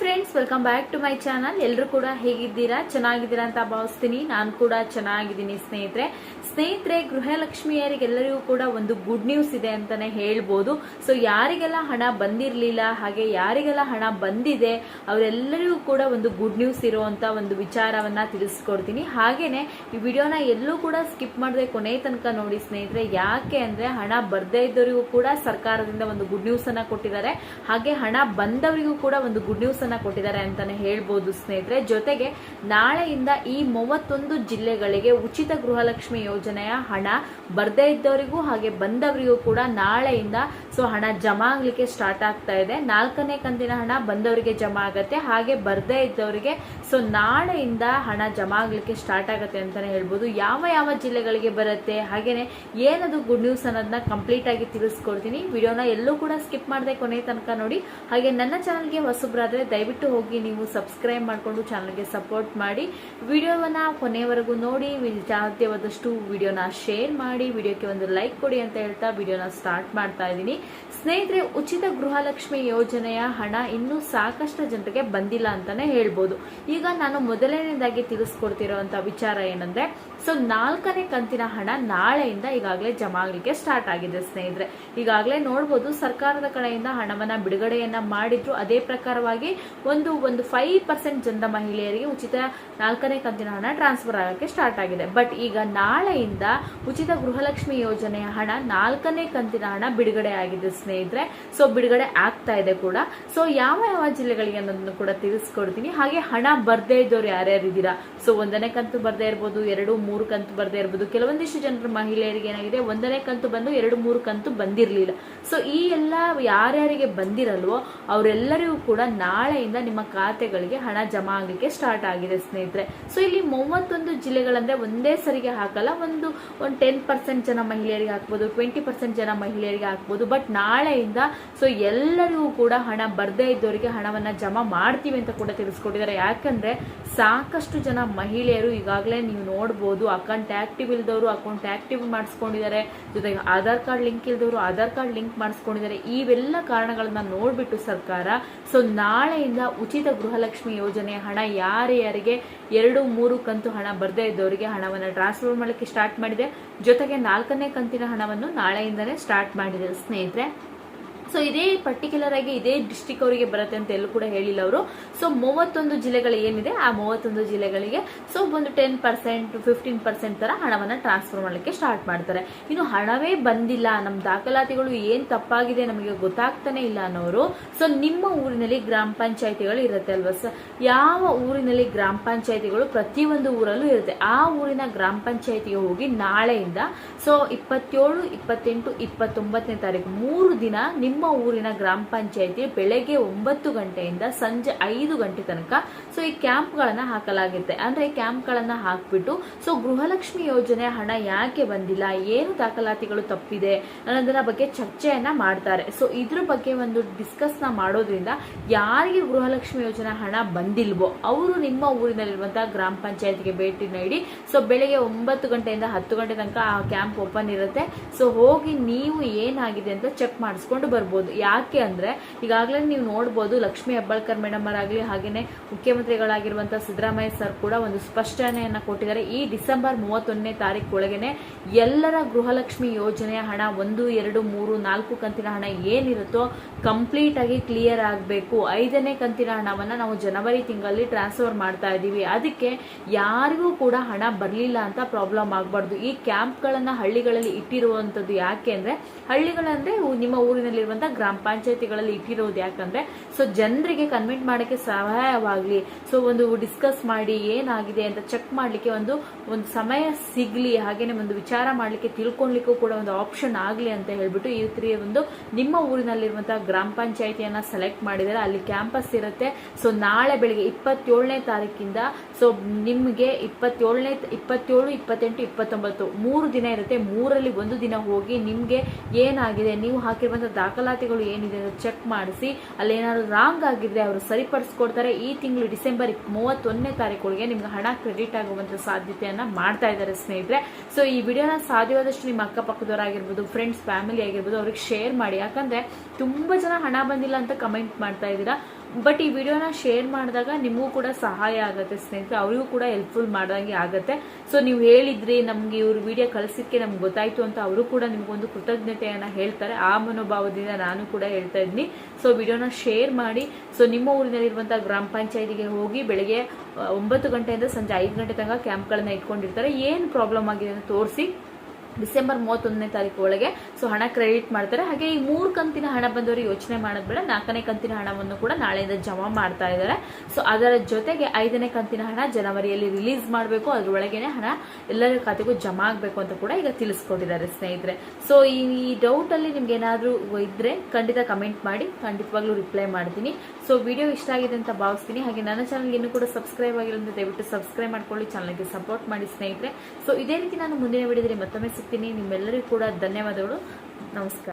Friends welcome back to my channel ಎಲ್ಲರೂ ಕೂಡ ಹೇಗಿದ್ದೀರಾ? ಚೆನ್ನಾಗಿದ್ದೀರಾ ಅಂತ ಭಾವಿಸ್ತೀನಿ. ನಾನು ಕೂಡ ಚೆನ್ನಾಗಿದ್ದೀನಿ ಸ್ನೇಹಿತರೆ. ಸ್ನೇಹಿತರೆ, ಗೃಹಲಕ್ಷ್ಮಿಯರಿಗೆಲ್ಲರಿಗೂ ಕೂಡ ಒಂದು ಗುಡ್ ನ್ಯೂಸ್ ಇದೆ ಅಂತಾನೆ ಹೇಳ್ಬೋದು. ಸೊ ಯಾರಿಗೆಲ್ಲ ಹಣ ಬಂದಿರಲಿಲ್ಲ, ಹಾಗೆ ಯಾರಿಗೆಲ್ಲ ಹಣ ಬಂದಿದೆ, ಅವರೆಲ್ಲರಿಗೂ ಕೂಡ ಒಂದು ಗುಡ್ ನ್ಯೂಸ್ ಇರುವಂತ ಒಂದು ವಿಚಾರವನ್ನ ತಿಳಿಸ್ಕೊಡ್ತೀನಿ. ಹಾಗೇನೆ, ಈ ವಿಡಿಯೋನ ಎಲ್ಲೂ ಕೂಡ ಸ್ಕಿಪ್ ಮಾಡದೆ ಕೊನೆ ತನಕ ನೋಡಿ ಸ್ನೇಹಿತರೆ, ಯಾಕೆ ಅಂದ್ರೆ ಹಣ ಬರ್ದೇ ಇದ್ದವರಿಗೂ ಕೂಡ ಸರ್ಕಾರದಿಂದ ಒಂದು ಗುಡ್ ನ್ಯೂಸ್ ಅನ್ನ ಕೊಟ್ಟಿದ್ದಾರೆ. ಹಾಗೆ ಹಣ ಬಂದವರಿಗೂ ಕೂಡ ಒಂದು ಗುಡ್ ನ್ಯೂಸ್ ಕೊಟ್ಟಿದ್ದಾರೆ ಅಂತಾನೆ ಹೇಳ್ಬೋದು ಸ್ನೇಹಿತರೆ. ಜೊತೆಗೆ ನಾಳೆಯಿಂದ ಈ ಮೂವತ್ತೊಂದು ಜಿಲ್ಲೆಗಳಿಗೆ ಉಚಿತ ಗೃಹಲಕ್ಷ್ಮಿ ಯೋಜನೆಯ ಹಣ ಬರ್ದೇ ಇದ್ದವರಿಗೂ ಹಾಗೆ ಬಂದವರಿಗೂ ಕೂಡ ನಾಳೆಯಿಂದ ಸೊ ಹಣ ಜಮಾ ಆಗ್ಲಿಕ್ಕೆ ಸ್ಟಾರ್ಟ್ ಆಗ್ತಾ ಇದೆ. ನಾಲ್ಕನೇ ಕಂತಿನ ಹಣ ಬಂದವರಿಗೆ ಜಮಾ ಆಗತ್ತೆ. ಹಾಗೆ ಬರ್ದೇ ಇದ್ದವರಿಗೆ ಸೊ ನಾಳೆಯಿಂದ ಹಣ ಜಮಾ ಆಗ್ಲಿಕ್ಕೆ ಸ್ಟಾರ್ಟ್ ಆಗತ್ತೆ ಅಂತಾನೆ ಹೇಳ್ಬೋದು. ಯಾವ ಯಾವ ಜಿಲ್ಲೆಗಳಿಗೆ ಬರುತ್ತೆ, ಹಾಗೇನೆ ಏನದು ಗುಡ್ ನ್ಯೂಸ್ ಅನ್ನೋದನ್ನ ಕಂಪ್ಲೀಟ್ ಆಗಿ ತಿಳಿಸ್ಕೊಡ್ತೀನಿ. ವಿಡಿಯೋನ ಎಲ್ಲೂ ಕೂಡ ಸ್ಕಿಪ್ ಮಾಡದೆ ಕೊನೆ ತನಕ ನೋಡಿ. ಹಾಗೆ ನನ್ನ ಚಾನಲ್ಗೆ ಹೊಸಬ್ರಾದ್ರೆ ದಯವಿಟ್ಟು ಹೋಗಿ ನೀವು ಸಬ್ಸ್ಕ್ರೈಬ್ ಮಾಡಿಕೊಂಡು ಚಾನಲ್ಗೆ ಸಪೋರ್ಟ್ ಮಾಡಿ. ವಿಡಿಯೋವನ್ನು ಕೊನೆವರೆಗೂ ನೋಡಿ ಸಾಧ್ಯವಾದಷ್ಟು ವಿಡಿಯೋನ ಶೇರ್ ಮಾಡಿ, ವಿಡಿಯೋಕ್ಕೆ ಒಂದು ಲೈಕ್ ಕೊಡಿ ಅಂತ ಹೇಳ್ತಾ ವಿಡಿಯೋನ ಸ್ಟಾರ್ಟ್ ಮಾಡ್ತಾ ಇದ್ದೀನಿ. ಸ್ನೇಹಿತರೆ, ಉಚಿತ ಗೃಹಲಕ್ಷ್ಮಿ ಯೋಜನೆಯ ಹಣ ಇನ್ನೂ ಸಾಕಷ್ಟು ಜನರಿಗೆ ಬಂದಿಲ್ಲ ಅಂತಾನೆ ಹೇಳ್ಬೋದು. ಈಗ ನಾನು ಮೊದಲನೇದಾಗಿ ತಿಳಿಸ್ಕೊಡ್ತಿರೋಂಥ ವಿಚಾರ ಏನಂದ್ರೆ, ಸೊ ನಾಲ್ಕನೇ ಕಂತಿನ ಹಣ ನಾಳೆಯಿಂದ ಈಗಾಗಲೇ ಜಮಾ ಆಗಲಿಕ್ಕೆ ಸ್ಟಾರ್ಟ್ ಆಗಿದೆ ಸ್ನೇಹಿತರೆ. ಈಗಾಗಲೇ ನೋಡ್ಬೋದು, ಸರ್ಕಾರದ ಕಡೆಯಿಂದ ಹಣವನ್ನ ಬಿಡುಗಡೆಯನ್ನ ಮಾಡಿದ್ರು. ಅದೇ ಪ್ರಕಾರವಾಗಿ ಒಂದು ಒಂದು ಫೈವ್ ಪರ್ಸೆಂಟ್ ಜನರ ಮಹಿಳೆಯರಿಗೆ ಉಚಿತ ನಾಲ್ಕನೇ ಕಂತಿನ ಹಣ ಟ್ರಾನ್ಸ್ಫರ್ ಆಗೋಕ್ಕೆ ಸ್ಟಾರ್ಟ್ ಆಗಿದೆ. ಬಟ್ ಈಗ ನಾಳೆಯಿಂದ ಉಚಿತ ಗೃಹಲಕ್ಷ್ಮಿ ಯೋಜನೆಯ ಹಣ ನಾಲ್ಕನೇ ಕಂತಿನ ಹಣ ಬಿಡುಗಡೆ ಆಗಿದೆ ಸ್ನೇಹಿತರೆ. ಸೊ ಬಿಡುಗಡೆ ಆಗ್ತಾ ಇದೆ ಕೂಡ. ಸೊ ಯಾವ ಯಾವ ಜಿಲ್ಲೆಗಳಿಗೆ ಅನ್ನೋದನ್ನು ಕೂಡ ತಿಳಿಸ್ಕೊಡ್ತೀನಿ. ಹಾಗೆ ಹಣ ಬರ್ದೇ ಇದ್ದವ್ರು ಯಾರ್ಯಾರು ಇದ್ದೀರಾ? ಸೊ ಒಂದನೇ ಕಂತು ಬರ್ದೇ ಇರ್ಬೋದು, ಎರಡು, ಮೂರು ಕಂತು ಬರ್ದೇ ಇರ್ಬೋದು. ಕೆಲವೊಂದಿಷ್ಟು ಜನರ ಮಹಿಳೆಯರಿಗೆ ಏನಾಗಿದೆ? ಒಂದನೇ ಕಂತು ಬಂದು ಎರಡು, ಮೂರು ಕಂತು ಬಂದಿರಲಿಲ್ಲ. ಸೊ ಈ ಎಲ್ಲ ಯಾರ್ಯಾರಿಗೆ ಬಂದಿರಲ್ವೋ, ಅವರೆಲ್ಲರಿಗೂ ಕೂಡ ನಾಳೆಯಿಂದ ನಿಮ್ಮ ಖಾತೆಗಳಿಗೆ ಹಣ ಜಮಾ ಆಗಲಿಕ್ಕೆ ಸ್ಟಾರ್ಟ್ ಆಗಿದೆ ಸ್ನೇಹಿತರೆ. ಸೊ ಇಲ್ಲಿ ಮೂವತ್ತೊಂದು ಜಿಲ್ಲೆಗಳಂದ್ರೆ ಒಂದೇ ಸರಿಗೆ ಹಾಕಲ್ಲ, ಒಂದು ಒಂದು ಟೆನ್ ಪರ್ಸೆಂಟ್ ಜನ ಮಹಿಳೆಯರಿಗೆ ಹಾಕ್ಬೋದು ಟ್ವೆಂಟಿ ಪರ್ಸೆಂಟ್ ಜನ ಮಹಿಳೆಯರಿಗೆ ಹಾಕ್ಬೋದು ಬಟ್ ನಾಳೆಯಿಂದ ಸೊ ಎಲ್ಲರಿಗೂ ಕೂಡ ಹಣ ಬರದೇ ಇದ್ದವರಿಗೆ ಹಣವನ್ನ ಜಮಾ ಮಾಡ್ತೀವಿ ಅಂತ ಕೂಡ ತಿಳಿಸ್ಕೊಟ್ಟಿದ್ದಾರೆ. ಯಾಕಂದ್ರೆ ಸಾಕಷ್ಟು ಜನ ಮಹಿಳೆಯರು ಈಗಾಗಲೇ ನೀವು ನೋಡ್ಬೋದು ಅಕೌಂಟ್ ಆಕ್ಟಿವ್ ಇಲ್ದವರು ಅಕೌಂಟ್ ಆಕ್ಟಿವ್ ಮಾಡಿಸ್ಕೊಂಡಿದ್ದಾರೆ, ಜೊತೆಗೆ ಆಧಾರ್ ಕಾರ್ಡ್ ಲಿಂಕ್ ಇಲ್ದವರು ಆಧಾರ್ ಕಾರ್ಡ್ ಲಿಂಕ್ ಮಾಡಿಸ್ಕೊಂಡಿದ್ದಾರೆ. ಇವೆಲ್ಲ ಕಾರಣಗಳನ್ನ ನೋಡ್ಬಿಟ್ಟು ಸರ್ಕಾರ ಸೊ ನಾಳೆಯಿಂದ ಉಚಿತ ಗೃಹಲಕ್ಷ್ಮಿ ಯೋಜನೆ ಹಣ ಯಾರ್ಯಾರಿಗೆ ಎರಡು ಮೂರು ಕಂತು ಹಣ ಬರದೇ ಇದ್ದವರಿಗೆ ಹಣವನ್ನು ಟ್ರಾನ್ಸ್ಫರ್ ಮಾಡಲಿಕ್ಕೆ ಸ್ಟಾರ್ಟ್ ಮಾಡಿದೆ. ಜೊತೆಗೆ ನಾಲ್ಕನೇ ಕಂತಿನ ಹಣವನ್ನು ನಾಳೆಯಿಂದಲೇ ಸ್ಟಾರ್ಟ್ ಮಾಡಿದೆ. ಸ್ನೇಹಿತರೆ ಸೊ ಇದೇ ಪರ್ಟಿಕ್ಯುಲರ್ ಆಗಿ ಇದೇ ಡಿಸ್ಟಿಕ್ ಅವರಿಗೆ ಬರುತ್ತೆ ಅಂತ ಎಲ್ಲೂ ಕೂಡ ಹೇಳಿಲ್ಲ ಅವರು. ಸೊ ಮೂವತ್ತೊಂದು ಜಿಲ್ಲೆಗಳು ಏನಿದೆ, ಆ ಮೂವತ್ತೊಂದು ಜಿಲ್ಲೆಗಳಿಗೆ ಸೊ ಒಂದು ಟೆನ್ ಪರ್ಸೆಂಟ್ ಫಿಫ್ಟೀನ್ ಪರ್ಸೆಂಟ್ ತರ ಹಣವನ್ನ ಟ್ರಾನ್ಸ್ಫರ್ ಮಾಡಲಿಕ್ಕೆ ಸ್ಟಾರ್ಟ್ ಮಾಡ್ತಾರೆ. ಇನ್ನು ಹಣವೇ ಬಂದಿಲ್ಲ ನಮ್ಮ ದಾಖಲಾತಿಗಳು ಏನ್ ತಪ್ಪಾಗಿದೆ ನಮಗೆ ಗೊತ್ತಾಗ್ತಾನೆ ಇಲ್ಲ ಅನ್ನೋರು. ಸೊ ನಿಮ್ಮ ಊರಿನಲ್ಲಿ ಗ್ರಾಮ ಪಂಚಾಯತಿಗಳು ಇರುತ್ತೆ ಅಲ್ವಾ? ಸರ್ ಯಾವ ಊರಿನಲ್ಲಿ ಗ್ರಾಮ ಪಂಚಾಯತಿಗಳು ಪ್ರತಿಯೊಂದು ಊರಲ್ಲೂ ಇರುತ್ತೆ. ಆ ಊರಿನ ಗ್ರಾಮ ಪಂಚಾಯತಿಗೆ ಹೋಗಿ ನಾಳೆಯಿಂದ ಸೊ ಇಪ್ಪತ್ತೇಳು, ಇಪ್ಪತ್ತೆಂಟು, ಇಪ್ಪತ್ತೊಂಬತ್ತನೇ ತಾರೀಕು, ಮೂರು ದಿನ ನಿಮ್ಮ ಊರಿನ ಗ್ರಾಮ ಪಂಚಾಯತಿ ಬೆಳಗ್ಗೆ ಒಂಬತ್ತು ಗಂಟೆಯಿಂದ ಸಂಜೆ ಐದು ಗಂಟೆ ತನಕ. ಸೊ ಈ ಕ್ಯಾಂಪ್ಗಳನ್ನ ಹಾಕಲಾಗುತ್ತೆ. ಅಂದ್ರೆ ಕ್ಯಾಂಪ್ಗಳನ್ನ ಹಾಕ್ಬಿಟ್ಟು ಸೊ ಗೃಹಲಕ್ಷ್ಮಿ ಯೋಜನೆ ಹಣ ಯಾಕೆ ಬಂದಿಲ್ಲ? ಏನು ದಾಖಲಾತಿಗಳು ತಪ್ಪಿದೆ? ಅನ್ನೋದರ ಬಗ್ಗೆ ಚರ್ಚೆಯನ್ನ ಮಾಡ್ತಾರೆ. ಸೊ ಇದ್ರ ಬಗ್ಗೆ ಒಂದು ಡಿಸ್ಕಸ್ನ ಮಾಡೋದ್ರಿಂದ ಯಾರಿಗೆ ಗೃಹಲಕ್ಷ್ಮಿ ಯೋಜನೆ ಹಣ ಬಂದಿಲ್ವೋ, ಅವರು ನಿಮ್ಮ ಊರಿನಲ್ಲಿರುವಂತಹ ಗ್ರಾಮ ಪಂಚಾಯತಿಗೆ ಭೇಟಿ ನೀಡಿ ಸೊ ಬೆಳಗ್ಗೆ ಒಂಬತ್ತು ಗಂಟೆಯಿಂದ ಹತ್ತು ಗಂಟೆ ತನಕ ಆ ಕ್ಯಾಂಪ್ ಓಪನ್ ಇರುತ್ತೆ. ಸೊ ಹೋಗಿ ನೀವು ಏನಾಗಿದೆ ಅಂತ ಚೆಕ್ ಮಾಡಿಸ್ಕೊಂಡು ಬರ್ಬೋದು. ಯಾಕೆ ಅಂದರೆ, ಈಗಾಗಲೇ ನೀವು ನೋಡ್ಬೋದು, ಲಕ್ಷ್ಮಿ ಹೆಬ್ಬಾಳ್ಕರ್ ಮೇಡಮ್ ಅವರಾಗಲಿ ಹಾಗೆಯೇ ಮುಖ್ಯಮಂತ್ರಿಗಳಾಗಿರುವಂಥ ಸಿದ್ದರಾಮಯ್ಯ ಸರ್ ಕೂಡ ಒಂದು ಸ್ಪಷ್ಟನೆಯನ್ನು ಕೊಟ್ಟಿದ್ದಾರೆ. ಈ ಡಿಸೆಂಬರ್ ಮೂವತ್ತೊಂದನೇ ತಾರೀಕು ಒಳಗೇನೆ ಎಲ್ಲರ ಗೃಹಲಕ್ಷ್ಮಿ ಯೋಜನೆಯ ಹಣ ಒಂದು, ಎರಡು, ಮೂರು, ನಾಲ್ಕು ಕಂತಿನ ಹಣ ಏನಿರುತ್ತೋ ಕಂಪ್ಲೀಟ್ ಆಗಿ ಕ್ಲಿಯರ್ ಆಗಬೇಕು. ಐದನೇ ಕಂತಿನ ಹಣವನ್ನು ನಾವು ಜನವರಿ ತಿಂಗಳಲ್ಲಿ ಟ್ರಾನ್ಸ್ಫರ್ ಮಾಡ್ತಾ ಇದ್ದೀವಿ. ಅದಕ್ಕೆ ಯಾರಿಗೂ ಕೂಡ ಹಣ ಬರಲಿಲ್ಲ ಅಂತ ಪ್ರಾಬ್ಲಮ್ ಆಗಬಾರ್ದು. ಈ ಕ್ಯಾಂಪ್ಗಳನ್ನು ಹಳ್ಳಿಗಳಲ್ಲಿ ಇಟ್ಟಿರುವಂಥದ್ದು ಯಾಕೆ ಅಂದರೆ, ಹಳ್ಳಿಗಳಂದರೆ ನಿಮ್ಮ ನಿಮ್ಮ ಊರಿನಲ್ಲಿರುವಂತಹ ಗ್ರಾಮ ಪಂಚಾಯತಿಗಳಲ್ಲಿ ಇಟ್ಟಿರೋದು ಯಾಕಂದ್ರೆ ಸೊ ಜನರಿಗೆ ಕನ್ವಿಂಟ್ ಮಾಡಕ್ಕೆ ಸಹಾಯವಾಗ್ಲಿ. ಸೊ ಒಂದು ಡಿಸ್ಕಸ್ ಮಾಡಿ ಏನಾಗಿದೆ ಅಂತ ಚೆಕ್ ಮಾಡ್ಲಿಕ್ಕೆ ಒಂದು ಒಂದು ಸಮಯ ಸಿಗ್ಲಿ, ಹಾಗೇನೆ ಒಂದು ವಿಚಾರ ಮಾಡ್ಲಿಕ್ಕೆ ತಿಳ್ಕೊಳ್ಲಿಕ್ಕೂ ಕೂಡ ಒಂದು ಆಪ್ಷನ್ ಆಗ್ಲಿ ಅಂತ ಹೇಳ್ಬಿಟ್ಟು ಈ ರೀತಿಯ ಒಂದು ನಿಮ್ಮ ಊರಿನಲ್ಲಿರುವಂತಹ ಗ್ರಾಮ ಪಂಚಾಯತಿಯನ್ನ ಸೆಲೆಕ್ಟ್ ಮಾಡಿದರೆ. ಅಲ್ಲಿ ಕ್ಯಾಂಪಸ್ ಇರುತ್ತೆ. ಸೊ ನಾಳೆ ಬೆಳಿಗ್ಗೆ ಇಪ್ಪತ್ತೇಳನೇ ತಾರೀಕಿಂದ ಸೊ ನಿಮಗೆ ಇಪ್ಪತ್ತೇಳನೇ, ಇಪ್ಪತ್ತೇಳು, ಇಪ್ಪತ್ತೆಂಟು, ಇಪ್ಪತ್ತೊಂಬತ್ತು ಮೂರು ದಿನ ಇರುತ್ತೆ. ಮೂರಲ್ಲಿ ಒಂದು ದಿನ ಹೋಗಿ ನಿಮ್ಗೆ ಏನಾಗಿದೆ, ನೀವು ಹಾಕಿರುವಂತಹ ದಾಖಲಾತಿಗಳು ಏನಿದೆ ಚೆಕ್ ಮಾಡಿಸಿ ಅಲ್ಲಿ ಏನಾದ್ರು ರಾಂಗ್ ಆಗಿದ್ರೆ ಅವರು ಸರಿಪಡಿಸ್ಕೊಡ್ತಾರೆ. ಈ ತಿಂಗಳು ಡಿಸೆಂಬರ್ ಮೂವತ್ತೊಂದನೇ ತಾರೀಕೊಳಗೆ ನಿಮ್ಗೆ ಹಣ ಕ್ರೆಡಿಟ್ ಆಗುವಂತ ಸಾಧ್ಯತೆಯನ್ನ ಮಾಡ್ತಾ ಇದ್ದಾರೆ ಸ್ನೇಹಿತರೆ. ಸೊ ಈ ವಿಡಿಯೋನ ಸಾಧ್ಯವಾದಷ್ಟು ನಿಮ್ಮ ಅಕ್ಕಪಕ್ಕದವರಾಗಿರ್ಬೋದು ಫ್ರೆಂಡ್ಸ್ ಫ್ಯಾಮಿಲಿ ಆಗಿರ್ಬೋದು, ಅವ್ರಿಗೆ ಶೇರ್ ಮಾಡಿ. ಯಾಕಂದ್ರೆ ತುಂಬಾ ಜನ ಹಣ ಬಂದಿಲ್ಲ ಅಂತ ಕಮೆಂಟ್ ಮಾಡ್ತಾ ಇದ್ದೀರಾ. ಬಟ್ ಈ ವಿಡಿಯೋನ ಶೇರ್ ಮಾಡಿದಾಗ ನಿಮಗೂ ಕೂಡ ಸಹಾಯ ಆಗುತ್ತೆ ಸ್ನೇಹಿತರೆ. ಅವರಿಗೂ ಕೂಡ ಹೆಲ್ಪ್ಫುಲ್ ಮಾಡ್ದಂಗೆ ಆಗುತ್ತೆ. ಸೊ ನೀವು ಹೇಳಿದ್ರಿ, ನಮ್ಗೆ ಇವ್ರು ವಿಡಿಯೋ ಕಳಿಸಿದ್ಕೆ ನಮ್ಗೆ ಗೊತ್ತಾಯ್ತು ಅಂತ ಅವರು ಕೂಡ ನಿಮ್ಗೊಂದು ಕೃತಜ್ಞತೆಯನ್ನ ಹೇಳ್ತಾರೆ. ಆ ಮನೋಭಾವದಿಂದ ನಾನು ಕೂಡ ಹೇಳ್ತಾ ಇದ್ದೀನಿ ಸೊ ವಿಡಿಯೋನ ಶೇರ್ ಮಾಡಿ. ಸೊ ನಿಮ್ಮ ಊರಿನಲ್ಲಿರುವಂತಹ ಗ್ರಾಮ ಪಂಚಾಯತಿಗೆ ಹೋಗಿ ಬೆಳಗ್ಗೆ ಒಂಬತ್ತು ಗಂಟೆಯಿಂದ ಸಂಜೆ ಐದು ಗಂಟೆ ತನಕ ಕ್ಯಾಂಪ್ಗಳನ್ನ ಇಟ್ಕೊಂಡಿರ್ತಾರೆ. ಏನು ಪ್ರಾಬ್ಲಮ್ ಆಗಿದೆ ಅಂತ ತೋರಿಸಿ. ಡಿಸೆಂಬರ್ ಮೂವತ್ತೊಂದನೇ ತಾರೀಕು ಒಳಗೆ. ಸೊ ಹಣ ಕ್ರೆಡಿಟ್ ಮಾಡ್ತಾರೆ. ಹಾಗೆ ಈ ಮೂರು ಕಂತಿನ ಹಣ ಬಂದವರು ಯೋಚನೆ ಮಾಡೋದು ಬೇಡ ನಾಲ್ಕನೇ ಕಂತಿನ ಹಣವನ್ನು ಕೂಡ ನಾಳೆಯಿಂದ ಜಮಾ ಮಾಡ್ತಾ ಇದ್ದಾರೆ. ಸೊ ಅದರ ಜೊತೆಗೆ ಐದನೇ ಕಂತಿನ ಹಣ ಜನವರಿಯಲ್ಲಿ ರಿಲೀಸ್ ಮಾಡಬೇಕು. ಅದರೊಳಗೇನೆ ಹಣ ಎಲ್ಲರ ಖಾತೆಗೂ ಜಮಾ ಆಗಬೇಕು ಅಂತ ಕೂಡ ಈಗ ತಿಳಿಸ್ಕೊಟ್ಟಿದ್ದಾರೆ ಸ್ನೇಹಿತರೆ. ಸೊ ಈ ಡೌಟಲ್ಲಿ ನಿಮ್ಗೆ ಏನಾದರೂ ಇದ್ರೆ ಖಂಡಿತ ಕಮೆಂಟ್ ಮಾಡಿ. ಖಂಡಿತವಾಗ್ಲೂ ರಿಪ್ಲೈ ಮಾಡ್ತೀನಿ. ಸೊ ವಿಡಿಯೋ ಇಷ್ಟ ಆಗಿದೆ ಅಂತ ಭಾವಿಸ್ತೀನಿ. ಹಾಗೆ ನನ್ನ ಚಾನಲ್ಗೆ ಇನ್ನೂ ಕೂಡ ಸಬ್ಸ್ಕ್ರೈಬ್ ಅಂತ ದಯವಿಟ್ಟು ಸಬ್ಸ್ಕ್ರೈಬ್ ಮಾಡ್ಕೊಳ್ಳಿ. ಚಾನಲ್ಗೆ ಸಪೋರ್ಟ್ ಮಾಡಿ ಸ್ನೇಹಿತರೆ. ಸೊ ಇದೇ ರೀತಿ ನಾನು ಮುಂದಿನ ವಿಡಿಯೋದಲ್ಲಿ ಮತ್ತೊಮ್ಮೆ ಸಿಗ್ತೀನಿ ನಿಮ್ಮೆಲ್ಲರಿಗೂ ಕೂಡ ಧನ್ಯವಾದಗಳು. ನಮಸ್ಕಾರ.